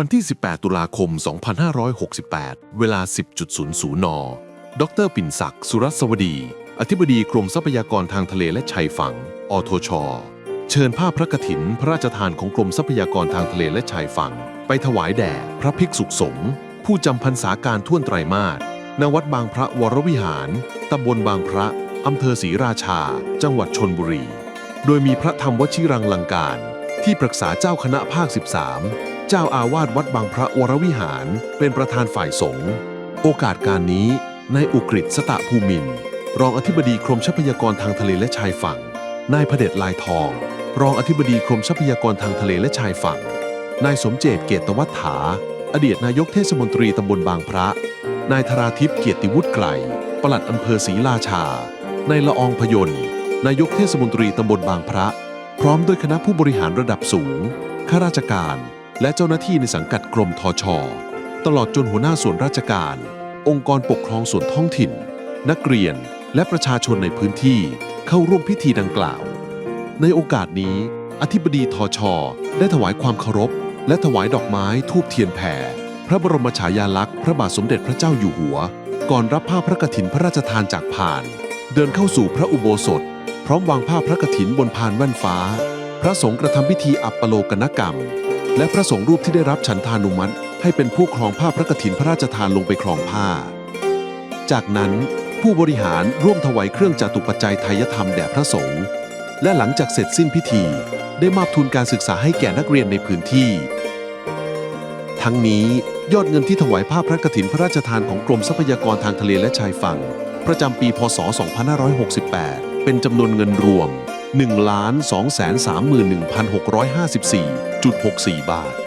วันที่ 18 ตุลาคม 2568 เวลา 10.00 น ดรปิ่นศักดิ์ สุรสวดี อธิบดีกรมทรัพยากรทางทะเลและชายฝั่ง อทช เชิญผ้าพระกฐิน พระราชทานของกรมทรัพยากรทางทะเลและชายฝั่ง ไปถวายแด่พระภิกษุสงฆ์ผู้จำพรรษาการท่วนไตรมาสณวัดบางพระวรวิหาร ตำบลบางพระ อำเภอศรีราชา จังหวัดชนบุรี โดยมีพระธรรมวชิรังลังการ ที่ปรึกษาเจ้าคณะภาค 13 เจ้าอาวาสวัดบางพระวรวิหารเป็นประธานฝ่ายสงฆ์โอกาสการนี้นายอุกฤษสตะภูมิน รองอธิบดีกรมทรัพยากรทางทะเลและชายฝั่ง นายพเดชลายทอง รองอธิบดีกรมทรัพยากรทางทะเลและชายฝั่ง นายสมเจตเกตวัฏฐาอดีตนายกเทศมนตรีตำบลบางพระ นายธราทิพย์เกียรติวุฒิไกลปลัดอำเภอศรีราชา นายละอองพยนต์ นายกเทศมนตรีตำบลบางพระ พร้อมด้วยคณะผู้บริหารระดับสูง ข้าราชการ และเจ้าหน้าที่ในสังกัดกรมทช ตลอดจนหัวหน้าส่วนราชการ องค์กรปกครองส่วนท้องถิ่น นักเรียนและประชาชนในพื้นที่เข้าร่วมพิธีดังกล่าว ในโอกาสนี้ อธิบดีทช ได้ถวายความเคารพ และถวายดอกไม้ทูบเทียนแผ่พระบรมฉายาลักษณ์พระบาทสมเด็จพระเจ้าอยู่หัว ก่อนรับผ้าพระกฐินพระราชทานจากผ่าน เดินเข้าสู่พระอุโบสถ พร้อมวางผ้าพระกฐินบนพานแว่นฟ้า พระสงฆ์กระทำพิธีอัปปโลกนกรรม และพระสงฆ์รูปที่ได้รับฉันทานุมัติให้เป็นผู้ครองผ้าพระกฐินพระราชทานลงไปครองผ้า จากนั้นผู้บริหารร่วมถวายเครื่องจตุปัจจัยไทยธรรมแด่พระสงฆ์และหลังจากเสร็จสิ้นพิธี ได้มอบทุนการศึกษาให้แก่นักเรียนในพื้นที่ ทั้งนี้ยอดเงินที่ถวายภาพพระกฐินพระราชทานของกรมทรัพยากรทางทะเลและชายฝั่ง ประจำปีพศ 2568 เป็นจำนวนเงินรวม 1 2 3 1 654.64 บาท